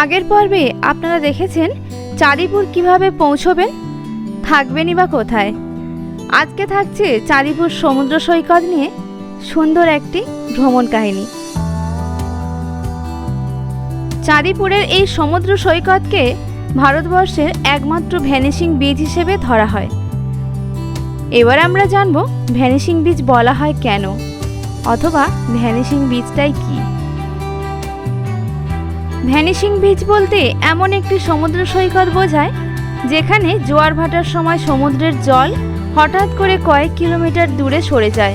আগের পর্বে আপনারা দেখেছেন চাঁদিপুর কীভাবে পৌঁছবেন? থাকবেনই বা কোথায়? আজকে থাকছে চাঁদিপুর সমুদ্র সৈকত নিয়ে সুন্দর একটি ভ্রমণ কাহিনী। চাঁদিপুরের এই সমুদ্র সৈকতকে ভারতবর্ষের একমাত্র ভ্যানিশিং বীজ হিসেবে ধরা হয়। এবার আমরা জানব ভ্যানিশিং বীজ বলা হয় কেন? অথবা ভ্যানিশিং বীজটাই কী? ভ্যানিশিং বিচ বলতে এমন একটি সমুদ্র সৈকত বোঝায়, যেখানে জোয়ার ভাটার সময় সমুদ্রের জল হঠাৎ করে কয়েক কিলোমিটার দূরে সরে যায়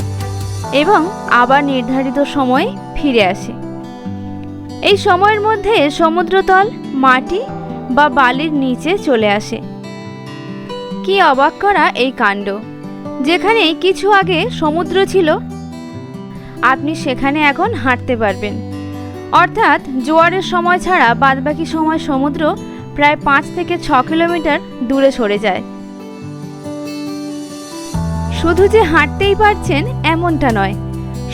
এবং আবার নির্ধারিত সময়ে ফিরে আসে। এই সময়ের মধ্যে সমুদ্রতল, মাটি বা বালির নিচে চলে আসে। কি অবাক করা এই কাণ্ড! যেখানে কিছু আগে সমুদ্র ছিল, আপনি সেখানে এখন হাঁটতে পারবেন। অর্থাৎ জোয়ারের সময় ছাড়া বাদবাকি সময় সমুদ্র প্রায় পাঁচ থেকে ছ কিলোমিটার দূরে সরে যায়। শুধু যে হাঁটতেই পারছেন এমনটা নয়।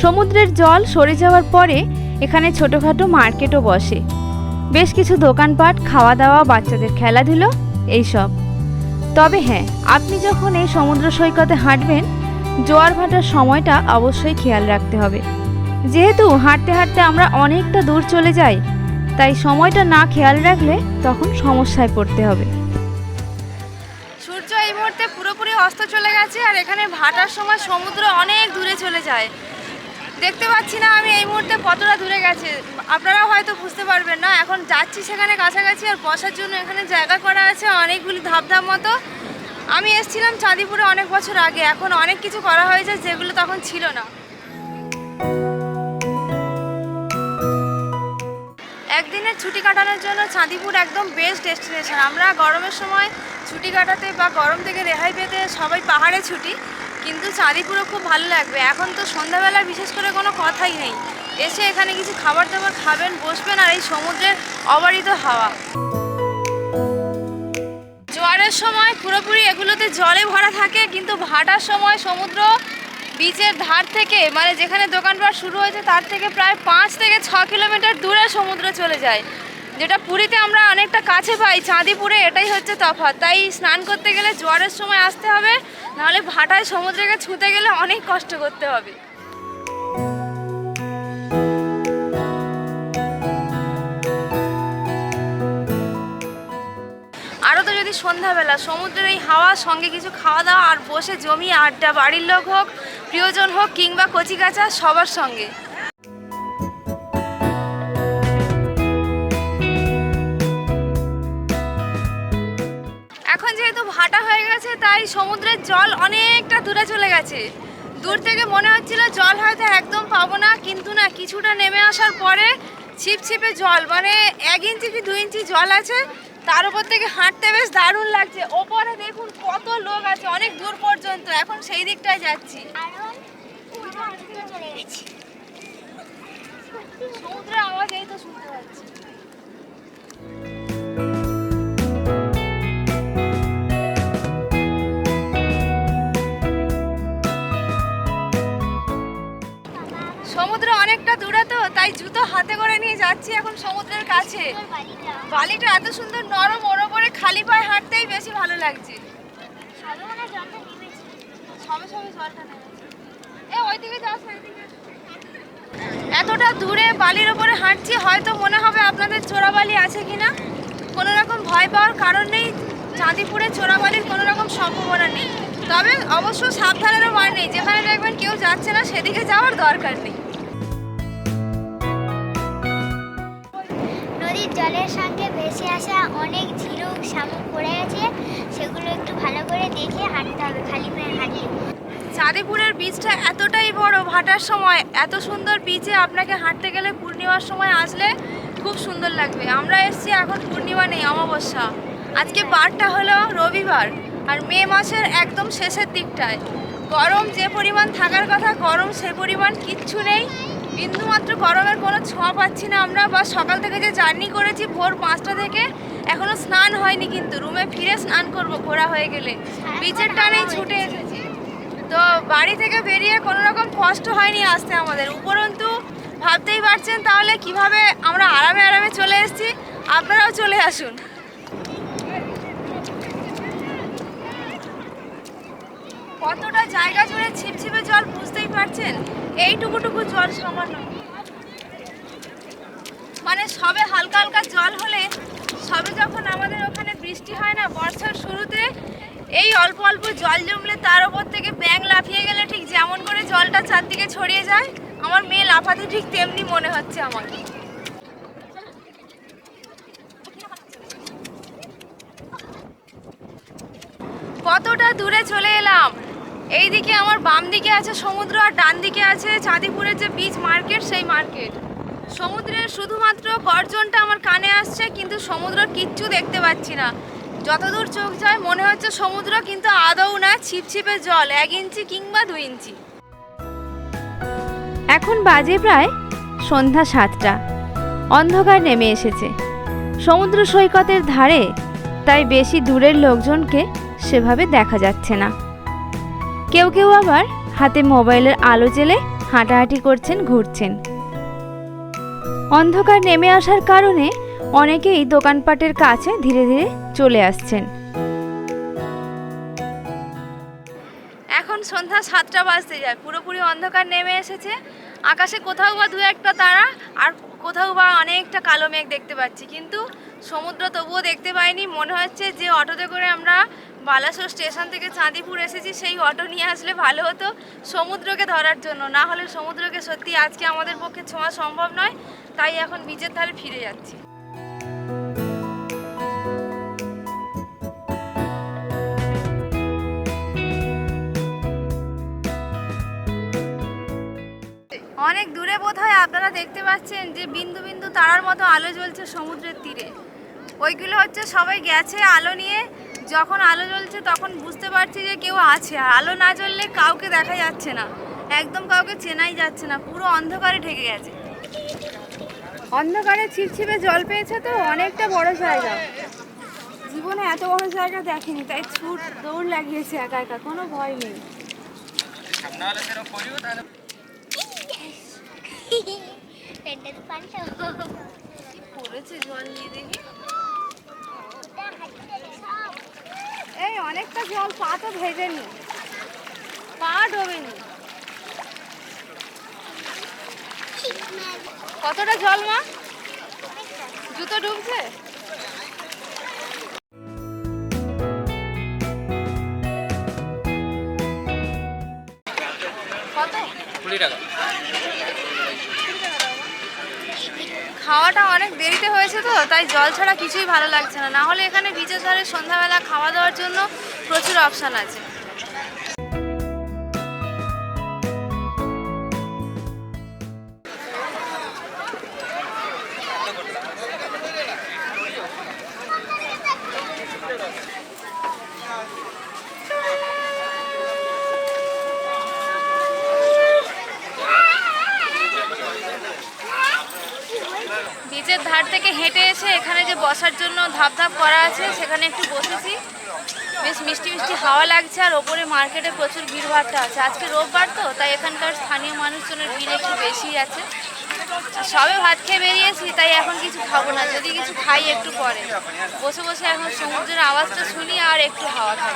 সমুদ্রের জল সরে যাওয়ার পরে এখানে ছোটোখাটো মার্কেটও বসে। বেশ কিছু দোকানপাট খাওয়া দাওয়া বাচ্চাদের খেলাধুলো, এইসব। তবে হ্যাঁ আপনি যখন এই সমুদ্র সৈকতে হাঁটবেন, জোয়ার ভাটার সময়টা অবশ্যই খেয়াল রাখতে হবে। যেহেতু হাঁটতে হাঁটতে আমরা অনেকটা দূর চলে যাই, তাই সময়টা না খেয়াল রাখলে তখন সমস্যায় পড়তে হবে। সূর্য এই মুহূর্তে পুরোপুরি অস্ত চলে গেছে আর এখানে ভাটার সময় সমুদ্র অনেক দূরে চলে যায়। দেখতে পাচ্ছি না আমি এই মুহূর্তে কতটা দূরে গেছে। আপনারাও হয়তো বুঝতে পারবেন না, এখন যাচ্ছি সেখানে কাছাকাছি আর বসার জন্য এখানে জায়গা করা আছে অনেকগুলি ধাপধাপ মতো। আমি এসেছিলাম চাঁদিপুরে অনেক বছর আগে, এখন অনেক কিছু করা হয়েছে যেগুলো তখন ছিল না। একদিনের ছুটি কাটানোর জন্য চাঁদিপুর একদম বেস্ট ডেস্টিনেশন আমরা গরমের সময় ছুটি কাটাতে বা গরম থেকে রেহাই পেতে সবাই পাহাড়ে ছুটি, কিন্তু চাঁদিপুরও খুব ভালো লাগবে। এখন তো সন্ধ্যাবেলা বিশেষ করে কোনো কথাই নেই। এসে এখানে কিছু খাবার দাবার খাবেন, বসবেন আর এই সমুদ্রের অবারিত হাওয়া। জোয়ারের সময় পুরোপুরি এগুলোতে জলে ভরা থাকে, কিন্তু ভাটার সময় সমুদ্র বিচের ধার থেকে মানে যেখানে দোকানপাট শুরু হয়েছে, তার থেকে প্রায় পাঁচ থেকে ছ কিলোমিটার দূরে সমুদ্র চলে যায়। যেটা পুরীতে আমরা অনেকটা কাছে পাই, চাঁদিপুরে এটাই হচ্ছে তফাৎ। তাই স্নান করতে গেলে জোয়ারের সময় আসতে হবে, নাহলে ভাটায় সমুদ্রকে ছুঁতে গেলে অনেক কষ্ট করতে হবে। আরও তো যদি সন্ধ্যাবেলা সমুদ্রের এই হাওয়ার সঙ্গে কিছু খাওয়া দাওয়া আর বসে জমিয়ে আড্ডা, বাড়ির লোক হোক প্রিয়জন হোক কিংবা কচিকাচা, সবার সঙ্গে। এখন যেহেতু ভাটা হয়ে গেছে, তাই সমুদ্রের জল অনেকটা দূরে চলে গেছে। দূর থেকে মনে হচ্ছিল জল হয়তো একদম পাবো না, কিন্তু না, কিছুটা নেমে আসার পরে ছিপ ছিপে জল মানে এক কি দুই ইঞ্চি জল আছে, তার উপর থেকে হাঁটতে বেশ দারুণ লাগছে। ওপরে দেখুন কত লোক আছে, অনেক দূর পর্যন্ত, এখন সেই দিকটায় যাচ্ছি। সমুদ্রের আওয়াজ এই তো শুনতে পাচ্ছি। সমুদ্র অনেকটা দূরে তো তাই জুতো হাতে করে নিয়ে যাচ্ছি এখন সমুদ্রের কাছে। বালিটা এত সুন্দর নরম ওর ওপরে খালি পায়ে হাঁটতেই বেশি ভালো লাগছে। এতটা দূরে বালির ওপরে হাঁটছি হয়তো মনে হবে আপনাদের চোরাবালি আছে কিনা। কোনো রকম ভয় পাওয়ার কারণ নেই চাঁদিপুরে চোরাবালির কোনো রকম সম্ভাবনা নেই। তবে অবশ্য সাবধানেরও বার নেই যেখানে দেখবেন কেউ যাচ্ছে না সেদিকে যাওয়ার দরকার নেই। জলের সঙ্গে ভেসে আসা অনেক ঝিনুক শামুক পড়ে আছে সেগুলো একটু ভালো করে দেখে হাঁটতে হবে খালি পায়ে হাঁটলে। চাঁদিপুরের বীজটা এতটাই বড় ভাটার সময়। এত সুন্দর বীজে আপনাকে হাঁটতে গেলে পূর্ণিমার সময় আসলে খুব সুন্দর লাগবে। আমরা এসেছি এখন পূর্ণিমা নেই অমাবস্যা। আজকে বারটা হলো রবিবার আর মে মাসের একদম শেষের দিকটায়। গরম যে পরিমাণ থাকার কথা গরম সে পরিমাণ কিচ্ছু নেই। বিন্দুমাত্র গরমের কোনো ছোঁয়া পাচ্ছি না আমরা। বা সকাল থেকে যে জার্নি করেছি ভোর পাঁচটা থেকে এখনও স্নান হয়নি কিন্তু। রুমে ফিরে স্নান করব ঘোরা হয়ে গেলে। বিচের টানেই ছুটে এসেছি। তো বাড়ি থেকে বেরিয়ে কোনো রকম কষ্ট হয়নি আসতে আমাদের। উপরন্তু ভাবতেই পারছেন তাহলে কীভাবে আমরা আরামে আরামে চলে এসেছি? আপনারাও চলে আসুন কতটা জায়গা জুড়ে ছিপছিপে জল বুঝতেই পারছেন? এইটুকুটুকু জল সামান্য। মানে সবে হালকা হালকা জল হলে সবে যখন আমাদের ওখানে বৃষ্টি হয় না, বর্ষার শুরুতে এই অল্প অল্প জল জমলে তার ওপর থেকে ব্যাং লাফিয়ে গেলে ঠিক যেমন করে জলটা চারদিকে ছড়িয়ে যায়, আমার মেয়ে লাফাতে ঠিক তেমনি মনে হচ্ছে আমার কতটা দূরে চলে এলাম? এইদিকে আমার বাম দিকে আছে সমুদ্র আর ডান দিকে আছে চাঁদিপুরের যে বিচ মার্কেট সেই মার্কেট সমুদ্রের শুধুমাত্র গর্জনটা আমার কানে আসছে, কিন্তু সমুদ্র কিচ্ছু দেখতে পাচ্ছি না। যতদূর চোখ যায়, মনে হচ্ছে সমুদ্র কিন্তু আদৌ না ছিপছিপে জল, এক ইঞ্চি কিংবা দুই ইঞ্চি। এখন বাজে প্রায় সন্ধ্যা সাতটা। অন্ধকার নেমে এসেছে। সমুদ্র সৈকতের ধারে, তাই বেশি দূরের লোকজনকে সেভাবে দেখা যাচ্ছে না। কেউ কেউ আবার হাতে মোবাইলের আলো জেলে হাঁটাহাঁটি করছেন, ঘুরছেন। অন্ধকার নেমে আসার কারণে অনেকেই দোকানপাটের কাছে ধীরে ধীরে চলে আসছেন। এখন সন্ধ্যা সাতটা বাজতে যায়, পুরোপুরি অন্ধকার নেমে এসেছে। আকাশে কোথাও বা দু একটা তারা আর কোথাও বা অনেকটা কালো মেঘ দেখতে পাচ্ছি। কিন্তু সমুদ্র তবুও দেখতে পাইনি, মনে হচ্ছে যে অটোতে করে আমরা বালাসোর স্টেশন থেকে চাঁদিপুর এসেছি, সেই অটো নিয়ে আসলে ভালো হতো সমুদ্রকে ধরার জন্য। না হলে সমুদ্রকে সত্যি আজকে আমাদের পক্ষে ছোঁয়া সম্ভব নয়, তাই এখন বিচের ধারে ফিরে যাচ্ছি। অনেক দূরে বোধহয় আপনারা দেখতে পাচ্ছেন যে বিন্দু বিন্দু তারার মতো আলো জ্বলছে সমুদ্রের তীরে। ওইগুলো হচ্ছে সবাই গেছে আলো নিয়ে যখন আলো জ্বলছে তখন বুঝতে পারছি যে কেউ আছে আর আলো না জ্বললে কাউকে দেখা যাচ্ছে না। একদম কাউকে চেনাই যাচ্ছে না পুরো অন্ধকারে ঢেকে গেছে। অন্ধকারে ছিপছিপে জল পেয়েছে তো অনেকটা বড় জায়গা। জীবনে এত বড় জায়গা দেখেনি তাই ছুট দৌড় লাগিয়েছে একা একা কোনো ভয় নেই। পড়েছে জল নিয়ে দেখি ওটা হাঁটতে গেলে সব এই, অনেকটা জল, পা তো ভেজেনি। পা ডোবেনি। কতটা জল, মা? জুতো ডুবছে? কত? কুড়ি টাকা। খাওয়াটা অনেক দেরিতে হয়েছে তো, তাই জল ছাড়া কিছুই ভালো লাগছে না। না হলে এখানে বিচের ধারে সন্ধ্যাবেলা খাওয়া দাওয়ার জন্য প্রচুর অপশান আছে। হেঁটে এসে এখানে যে বসার জন্য ধাপ ধাপ করা আছে, সেখানে একটু বসেছি। বেশ মিষ্টি মিষ্টি হাওয়া লাগছে আর ওপরে মার্কেটে প্রচুর ভিড়ভাড়টা আছে। আজকে রোববার তো, তাই এখানকার স্থানীয় মানুষজনের ভিড় একটু বেশি আছে। সবে ভাত খেয়ে বেরিয়েছি, তাই এখন কিছু খাব না। যদি কিছু খাই একটু পরে। বসে বসে এখন সমুদ্রের আওয়াজটা শুনি আর একটু হাওয়া খাই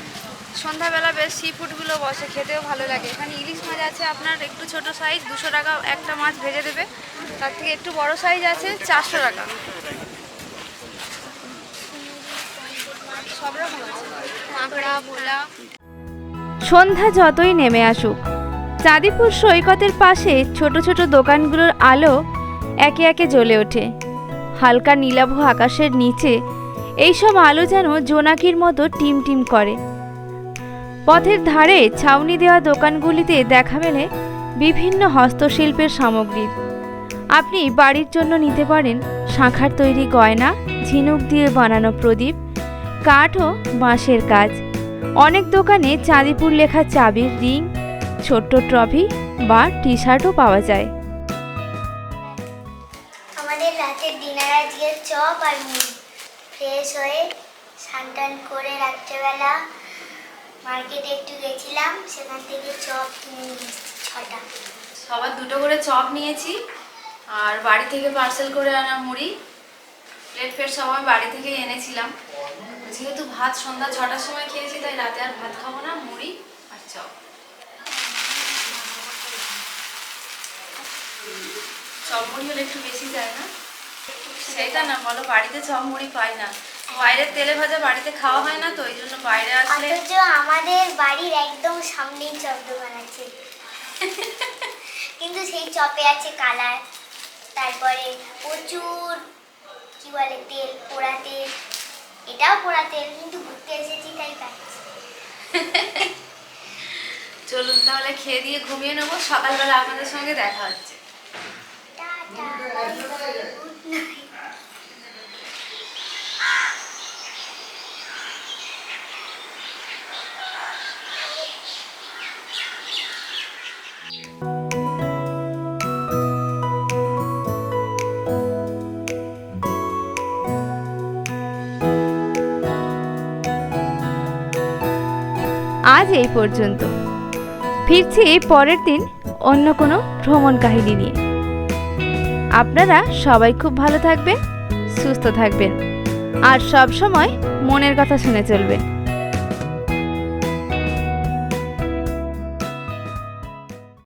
সন্ধ্যাবেলা বেশ সি ফুডগুলো বসে, খেতেও ভালো লাগে। এখানে ইলিশ মাছ আছে, আপনার একটু ছোট সাইজ দুশো টাকা একটা মাছ ভেজে দেবে। তার থেকে একটু বড় সাইজ আছে, চারশো টাকা। সন্ধ্যা যতই নেমে আসুক, চাঁদিপুর সৈকতের পাশে ছোট ছোট দোকানগুলোর আলো একে একে জ্বলে ওঠে। হালকা নীলাভ আকাশের নিচে, এইসব আলো যেন জোনাকির মতো টিম টিম করে। পথের ধারে ছাউনি দেওয়া দোকানগুলিতে দেখা মেলে বিভিন্ন হস্তশিল্পের সামগ্রীর আপনি বাড়ির জন্য নিতে পারেন শাঁখার তৈরি গয়না, ঝিনুক দিয়ে বানানো প্রদীপ, কাঠ ও বাঁশের কাজ। অনেক দোকানে চাঁদিপুর লেখা চাবির রিং, ছোট্ট ট্রফি বা টি শার্টও পাওয়া যায়। আমাদের ডিনার আজকে চপ আর মুড়ি। ফ্রেশ হয়ে করে রাত্রেবেলা মার্কেটে একটু গেছিলাম, সেখান থেকে চপ কিনে নিয়ে ছটা সবার দুটো করে চপ নিয়েছি, আর বাড়ি থেকে পার্সেল করে আনা মুড়ি। প্লেট ফেট সময় বাড়ি থেকে এনেছিলাম। যেহেতু ভাত সন্ধ্যা ছটার সময় খেয়েছি, তাই রাতে আর ভাত খাব না, মুড়ি আর চপ। চপ মুড়ি হলে একটু বেশি যায় না? সেটা না, বলো, বাড়িতে চপ মুড়ি পাই না। বাইরের তেলে ভাজা বাড়িতে খাওয়া হয় না তো ওই জন্য বাইরে আসলে অথচ আমাদের বাড়ির একদম সামনেই চপ দোকান আছে। কিন্তু সেই চপে আছে কালার তারপরে প্রচুর কি বলে তেল পোড়া তেল এটাও পোড়া তেল কিন্তু ঘুরতে এসেছি তাই পাচ্ছি চলুন তাহলে খেয়ে দিয়ে ঘুমিয়ে নেব সকালবেলা আপনাদের সঙ্গে দেখা হচ্ছে। টাটা গুড নাইট আজ এই পর্যন্ত। ফিরছি পরের দিন অন্য কোনো ভ্রমণ কাহিনী নিয়ে। আপনারা সবাই খুব ভালো থাকবেন, সুস্থ থাকবেন, আর সব সময় মনের কথা শুনে চলবেন।